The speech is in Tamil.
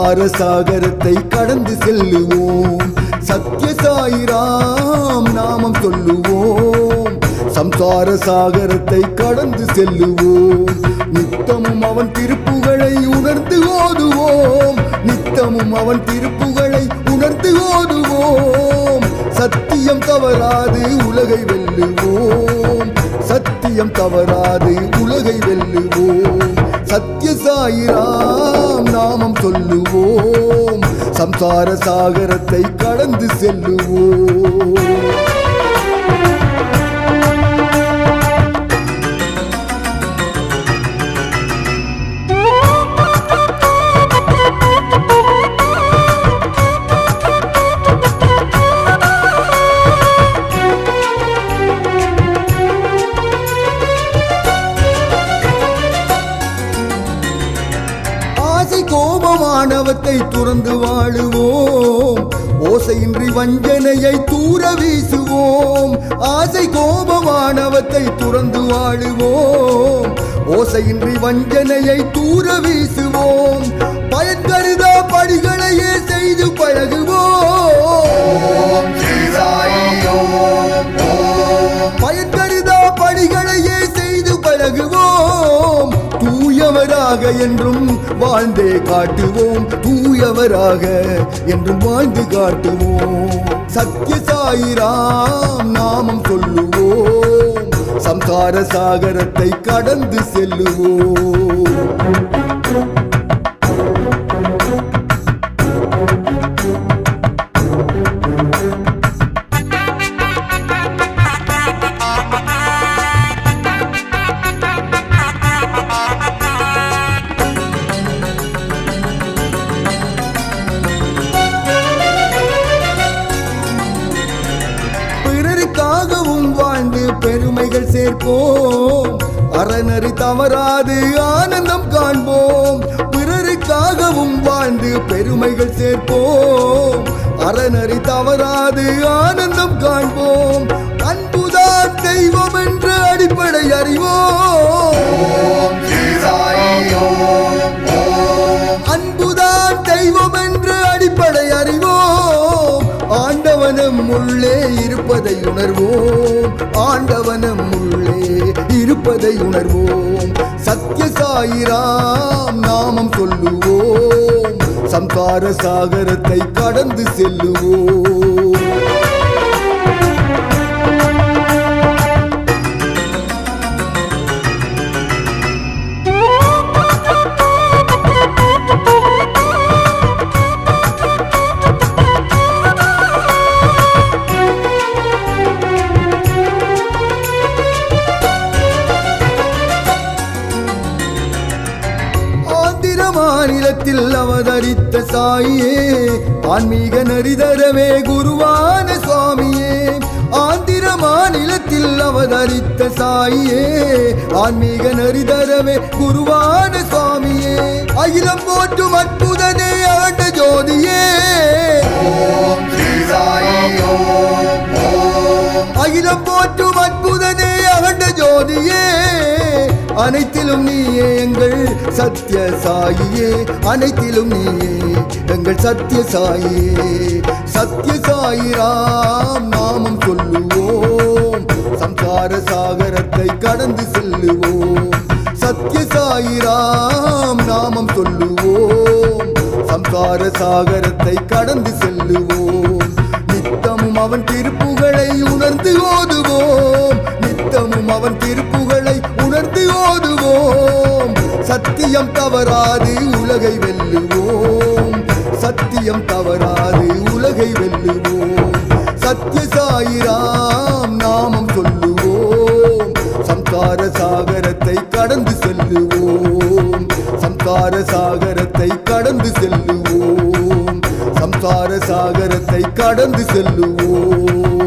சம்சார சாகரத்தை கடந்து செல்லுவோம். சத்ய சாயிராம் நாமம் சொல்லுவோம். சம்சார சாகரத்தை கடந்து செல்லுவோம். நித்தமும் அவன் திருப்புகளை உணர்ந்து ஓதுவோம். நித்தமும் அவன் திருப்புகளை உணர்ந்து ஓதுவோம். சத்தியம் தவறாது உலகை வெல்லுவோம். சத்தியம் தவறாது உலகை வெல்லுவோம். சத்ய சாயிரா நாமம் சொல்லுவோம். சம்சார சாகரத்தை கடந்து செல்லுவோம். ஆசை கோபமானவத்தை துறந்து வாழுவோம். ஓசையின்றி வஞ்சனையை தூர வீசுவோம். ஆசை கோபமானவத்தை துறந்து வாழுவோம். ஓசையின்றி வஞ்சனையை தூர வீசுவோம். பயன் கருதா படிகளையே செய்து பழகுவோம். தூயவராக என்றும் வாழ்ந்தே காட்டுவோம். தூயவராக என்றும் வாழ்ந்து காட்டுவோம். சத்ய சாயிராம் நாமம் சொல்லுவோம். சம்சார சாகரத்தை கடந்து செல்லுவோம். பெருமைகள் சேர்ப்போம். அறநறி தவறாது ஆனந்தம் காண்போம். பிறருக்காகவும் வாழ்ந்து பெருமைகள் சேர்ப்போம். அறநறி தவறாது ஆனந்தம் காண்போம். அன்புதான் தெய்வம் என்ற அடிப்படை அறிவோம். உள்ளே இருப்பதை உணர்வோம். ஆண்டவனம் உள்ளே இருப்பதை உணர்வோம். சத்ய சாயிராம் நாமம் சொல்லுவோம். சம்சார சாகரத்தை கடந்து செல்லுவோம். மாநிலத்தில் அவதரித்த சாயியே ஆன்மீக நரிதரவே குருவான சுவாமியே. ஆந்திர மாநிலத்தில் அவதரித்த சாயியே ஆன்மீக நரிதரவே குருவான சுவாமியே. அகிலம் போற்றும் அற்புதனே ஆண்ட ஜோதியே. அகிலம் அனைத்திலும் நீயே எங்கள் சத்திய சாயியே. அனைத்திலும் நீயே எங்கள் சத்திய சாயியே. சத்திய சாயிராம் நாமம் சொல்லுவோம். சம்சார சாகரத்தை கடந்து செல்லுவோம். சத்திய சாயிராம் நாமம் சொல்லுவோம். சம்சார சாகரத்தை கடந்து செல்லுவோம். நித்தமும் அவன் திருப்புகளை உணர்ந்து ஓதுவோம். நித்தமும் அவன் திருப்பு சத்தியம் தவறாது உலகை வெல்லுவோம். சத்தியம் தவறாது உலகை வெல்லுவோம். சத்திய சாயிராம் நாமம் சொல்லுவோம். சம்சார சாகரத்தை கடந்து செல்லுவோம். சம்சார சாகரத்தை கடந்து செல்லுவோம். சம்சார சாகரத்தை கடந்து செல்லுவோம்.